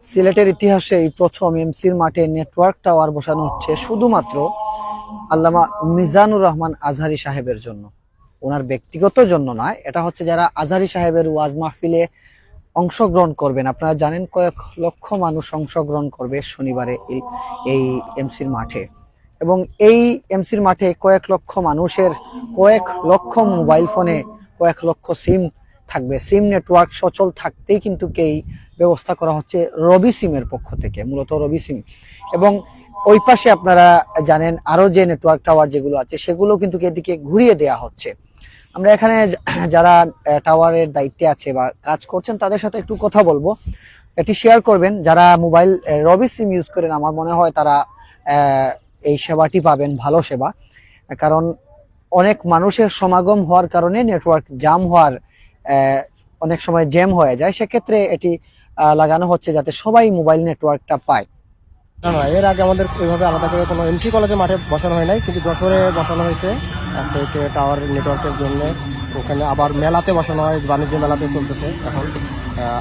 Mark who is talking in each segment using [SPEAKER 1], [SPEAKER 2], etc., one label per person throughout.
[SPEAKER 1] সিলেটের ইতিহাসে এই প্রথম এমসির মাঠে নেটওয়ার্ক টাওয়ার বসানো হচ্ছে শুধুমাত্র আল্লামা মিজানুর রহমান আজহারি সাহেবের জন্য। ওনার ব্যক্তিগত জন্য নয়, এটা হচ্ছে যারা আজহারি সাহেবের ওয়াজ মাহফিলে অংশগ্রহণ করবেন। আপনারা জানেন কয়েক লক্ষ মানুষ অংশগ্রহণ করবে শনিবারে এই- এমসির মাঠে। এবং এই এমসির মাঠে কয়েক লক্ষ মানুষের কয়েক লক্ষ মোবাইল ফোনে কয়েক লক্ষ সিম থাকবে। সিম নেটওয়ার্ক সচল থাকতেই কিন্তু এই ব্যবস্থা করা হচ্ছে রবি সিমের পক্ষ থেকে, মূলত রবি সিম। এবং ওই পাশে আপনারা জানেন আরও যে নেটওয়ার্ক টাওয়ার যেগুলো আছে, সেগুলো কিন্তু এদিকে ঘুরিয়ে দেয়া হচ্ছে। আমরা এখানে যারা টাওয়ারের দায়িত্বে আছে বা কাজ করছেন, তাদের সাথে একটু কথা বলব। এটি শেয়ার করবেন, যারা মোবাইল রবি সিম ইউজ করেন, আমার মনে হয় তারা এই সেবাটি পাবেন, ভালো সেবা। কারণ অনেক মানুষের সমাগম হওয়ার কারণে নেটওয়ার্ক জাম হওয়ার অনেক সময় জ্যাম হয়ে যায়। সেক্ষেত্রে এটি লাগানো হচ্ছে যাতে সবাই মোবাইল নেটওয়ার্কটা পায়।
[SPEAKER 2] না না এর আগে আমাদের এইভাবে আলাদা করে কোনো এমসি কলেজে মাঠে বসানো হয় নাই কিন্তু যশোরে বসানো হয়েছে সেটা টাওয়ার নেটওয়ার্কের জন্য। ওখানে আবার মেলাতে বসানো হয় বাণিজ্য মেলাতে চলতেছে এখন।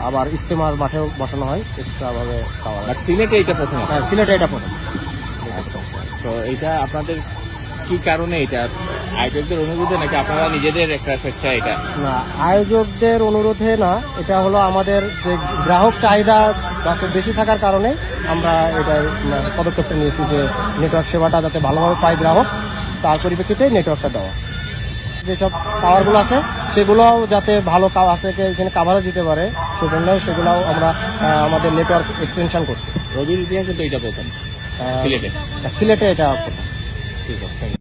[SPEAKER 2] আবার ইস্তেমার মাঠেও বসানো হয় এক্সট্রাভাবে টাওয়ার
[SPEAKER 3] সিলেটে এটা প্রথম
[SPEAKER 2] হ্যাঁ সিলেটে এটা প্রথম।
[SPEAKER 3] তো এটা আপনাদের কি কারণে এটা? আয়োজকদের অনুরোধে নাকি আপনারা নিজেদের একটা স্বেচ্ছা এটা?
[SPEAKER 2] না আয়োজকদের অনুরোধে না এটা হলো আমাদের যে গ্রাহক চাহিদা বেশি থাকার কারণে আমরা এটা পদক্ষেপটা নিয়েছি যে নেটওয়ার্ক সেবাটা যাতে ভালোভাবে পায় গ্রাহক তার পরিপ্রেক্ষিতে নেটওয়ার্কটা দেওয়া। যেসব টাওয়ারগুলো আছে সেগুলোও যাতে ভালো কাজ আছে এখানে কাভারেজ দিতে পারে সেজন্য সেগুলোও আমরা আমাদের নেটওয়ার্ক এক্সটেনশন করছি।
[SPEAKER 3] রবির ইতিহাসে তো এটা প্রথম সিলেটে।
[SPEAKER 2] সিলেটে এটা প্রথম।
[SPEAKER 3] ঠিক আছে